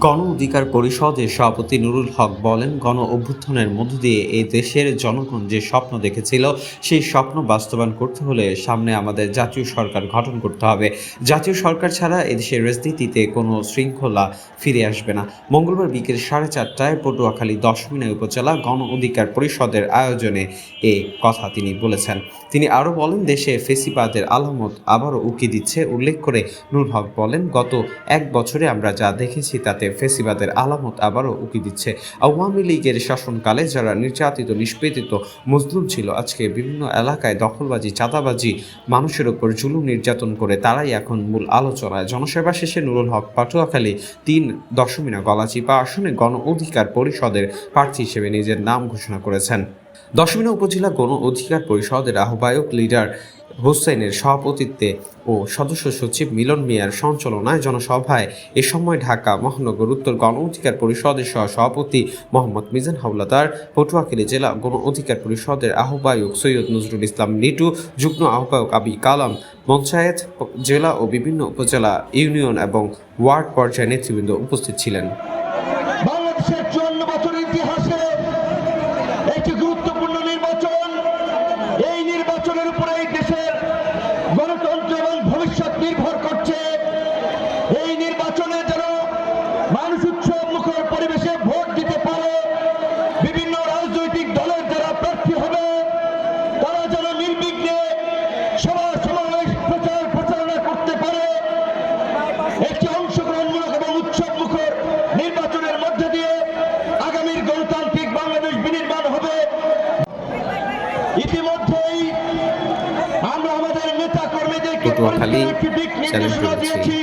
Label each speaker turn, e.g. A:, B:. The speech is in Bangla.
A: গণ অধিকার পরিষদের সভাপতি নুরুল হক বলেন, গণ অভ্যুত্থানের মধ্য দিয়ে এই দেশের জনগণ যে স্বপ্ন দেখেছিল, সেই স্বপ্ন বাস্তবায়ন করতে হলে সামনে আমাদের জাতীয় সরকার গঠন করতে হবে। জাতীয় সরকার ছাড়া এদেশের রাজনীতিতে কোনো শৃঙ্খলা ফিরে আসবে না। মঙ্গলবার বিকেল সাড়ে চারটায় পটুয়াখালী দশমিনা উপজেলা গণ অধিকার পরিষদের আয়োজনে এ কথা তিনি বলেছেন। তিনি আরও বলেন, দেশে ফেসিবাদের আলামত আবারও উকি দিচ্ছে। উল্লেখ করে নুরুল হক বলেন, গত এক বছরে আমরা যা দেখেছি তাতে ফেসিবাদের আলামত আবারও উকি দিচ্ছে। আওয়ামী লীগের শাসনকালে যারা নির্যাতিত, নিষ্পেদিত, মজলুম ছিল, আজকে বিভিন্ন এলাকায় দখলবাজি, চাঁদাবাজি, মানুষের ওপর জুলুম নির্যাতন করে, তারাই এখন মূল আলোচনায়। জনসেবা শেষে নুরুল হক পাটুয়াখালী তিন দশমিনা গলাচিপা আসনে গণ অধিকার পরিষদের প্রার্থী হিসেবে নিজের নাম ঘোষণা করেছেন। দশমিনা উপজেলা গণ অধিকার পরিষদের আহ্বায়ক, লিডার হোসেনের সভাপতিত্বে ও সদস্য সচিব মিলন মিয়ার সঞ্চালনায় জনসভায় এ সময় ঢাকা মহানগর উত্তর গণ অধিকার পরিষদের সহ সভাপতি মোহাম্মদ মিজান হাওলাদার পটুয়াখালী জেলা গণ অধিকার পরিষদের আহ্বায়ক সৈয়দ নজরুল ইসলাম লিটু যুগ্ম আহ্বায়ক আবি কালাম, পঞ্চায়েত, জেলা ও বিভিন্ন উপজেলা ইউনিয়ন এবং ওয়ার্ড পর্যায়ে নেতৃবৃন্দ উপস্থিত ছিলেন।
B: ইতিমধ্যেই আমরা আমাদের নেতা কর্মীদেরকে
A: পটুয়াখালী
B: একটি দিক নির্দেশনা। দিয়েছি